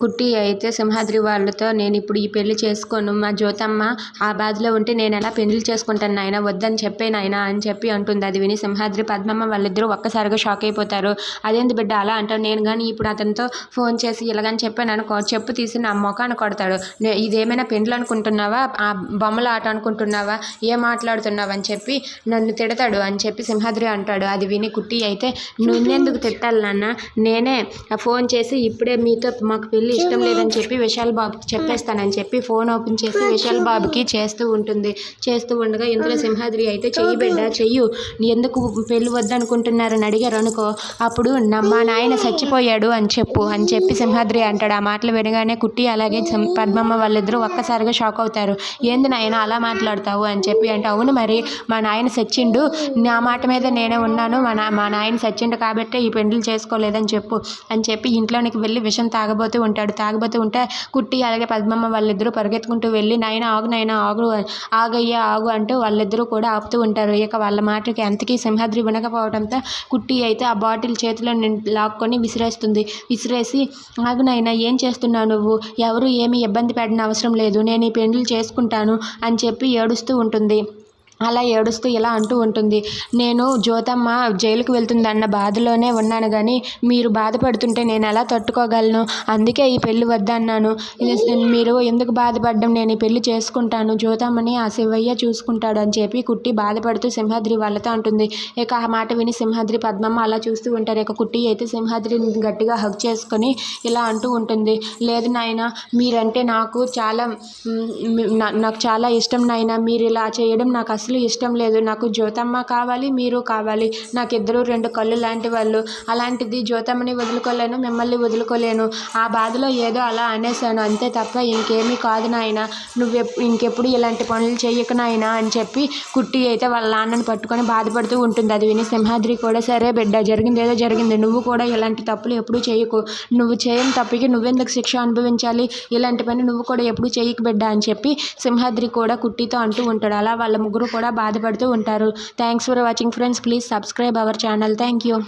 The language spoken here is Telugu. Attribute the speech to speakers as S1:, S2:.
S1: కుట్టి అయితే సింహాద్రి వాళ్ళతో నేను ఇప్పుడు ఈ పెళ్ళి చేసుకోను. మా జ్యోతమ్మ ఆ బాధలో ఉంటే నేను ఎలా పెళ్ళి చేసుకుంటాను నాయన? వద్దని చెప్పే నాయన? అని చెప్పి అంటుంది. అది విని సింహాద్రి పద్మమ్మ వాళ్ళిద్దరూ ఒక్కసారిగా షాక్ అయిపోతారు. అదేంది బిడ్డ అలా అంటావు? నేను కానీ ఇప్పుడు అతనితో ఫోన్ చేసి ఇలాగని చెప్పాను అనుకో చెప్పు తీసి నా మొఖాన్ని కొడతాడు. నే- ఇదేమైనా పెండ్లు అనుకుంటున్నావా? ఆ బొమ్మల ఆట అనుకుంటున్నావా? ఏం మాట్లాడుతున్నావు? అని చెప్పి నన్ను తిడతాడు అని చెప్పి సింహాద్రి అంటాడు. అది విని కుట్టి అయితే నువ్వెందుకు తిట్టాలి నాన్న? నేనే ఫోన్ చేసి ఇప్పుడే మీతో మాకు పెళ్ళి ఇష్టం లేదని చెప్పి విశాల్ బాబుకి చెప్పేస్తానని చెప్పి ఫోన్ ఓపెన్ చేసి విశాల్ బాబుకి చేస్తూ ఉంటుంది. చేస్తూ ఉండగా ఇందులో సింహాద్రి అయితే చెయ్యి బిడ్డ చెయ్యు. నీ ఎందుకు పెళ్ళి వద్దనుకుంటున్నారని అడిగారు అనుకో అప్పుడు మా నాయన చచ్చిపోయాడు అని చెప్పు అని చెప్పి సింహాద్రి అంటాడు. ఆ మాటలు వినగానే కుట్టి అలాగే పద్మమ్మ వాళ్ళిద్దరూ ఒక్కసారిగా షాక్ అవుతారు. ఏంది నాయన అలా మాట్లాడతావు? అని చెప్పి అంటే అవును మరి మా నాయన సచ్చిండు నా మాట మీద నేనే ఉన్నాను. మా నా మా నాయన సచ్చిండు కాబట్టే ఈ పెండ్లు చేసుకోలేదని చెప్పు. అని చెప్పి ఇంట్లోనికి వెళ్ళి విషం తాగబోతూ ఉంటాడు తాగబోతూ ఉంటే కుట్టి అలాగే పద్మమ్మ వాళ్ళిద్దరూ పరిగెత్తుకుంటూ వెళ్ళి నాయన ఆగు నాయన ఆగు ఆగయ్యా ఆగు అంటూ వాళ్ళిద్దరూ కూడా ఆపుతూ ఉంటారు. ఇక వాళ్ళ మాటకి ఎంతకీ సింహాద్రి వినకపోవడంతో కుట్టి అయితే ఆ బాటిల్ చేతిలో లాక్కొని విసిరేస్తుంది. విసిరేసి ఆగు నాయన ఏం చేస్తున్నావు నువ్వు? ఎవరు ఏమీ ఇబ్బంది పడిన అవసరం లేదు. నేను ఈ పెండ్లు చేసుకుంటాను అని చెప్పి ఏడుస్తూ ఉంటుంది. అలా ఏడుస్తూ ఇలా అంటూ ఉంటుంది. నేను జ్యోతమ్మ జైలుకు వెళ్తుందన్న బాధలోనే ఉన్నాను కానీ మీరు బాధపడుతుంటే నేను ఎలా తట్టుకోగలను? అందుకే ఈ పెళ్ళి వద్దన్నాను. మీరు ఎందుకు బాధపడడం? నేను ఈ పెళ్ళి చేసుకుంటాను. జ్యోతమ్మని ఆ శివయ్య చూసుకుంటాడు అని చెప్పి కుట్టి బాధపడుతూ సింహాద్రి వాళ్ళతో అంటుంది. ఇక ఆ మాట విని సింహాద్రి పద్మమ్మ అలా చూస్తూ ఉంటారు. ఇక కుట్టి అయితే సింహాద్రిని గట్టిగా హగ్ చేసుకొని ఇలా అంటూ ఉంటుంది. లేదు నాయన మీరంటే నాకు చాలా నాకు చాలా ఇష్టం నాయన. మీరు ఇలా చేయడం నాకు అసలు ఇష్టం లేదు. నాకు జ్యోతమ్మ కావాలి మీరు కావాలి. నాకు ఇద్దరు రెండు కళ్ళు లాంటి వాళ్ళు. అలాంటిది జ్యోతమ్మని వదులుకోలేను మిమ్మల్ని వదులుకోలేను. ఆ బాధలో ఏదో అలా అనేసాను అంతే తప్ప ఇంకేమీ కాదు నాయన. నువ్వు ఇంకెప్పుడు ఇలాంటి పనులు చేయకు నాయన అని చెప్పి కుట్టి అయితే వాళ్ళ నాన్నని పట్టుకొని బాధపడుతూ ఉంటుంది. అది విని సింహాద్రి కూడా సరే బిడ్డ జరిగింది ఏదో జరిగింది. నువ్వు కూడా ఇలాంటి తప్పులు ఎప్పుడూ చేయకు నువ్వు చేయని తప్పుకి నువ్వెందుకు శిక్ష అనుభవించాలి? ఇలాంటి పని నువ్వు కూడా ఎప్పుడు చేయకు బిడ్డ అని చెప్పి సింహాద్రి కూడా కుట్టితో అంటూ ఉంటాడు. అలా వాళ్ళ ముగ్గురు కూడా బాధపడుతూ ఉంటారు. Thanks for watching friends please subscribe our channel thank you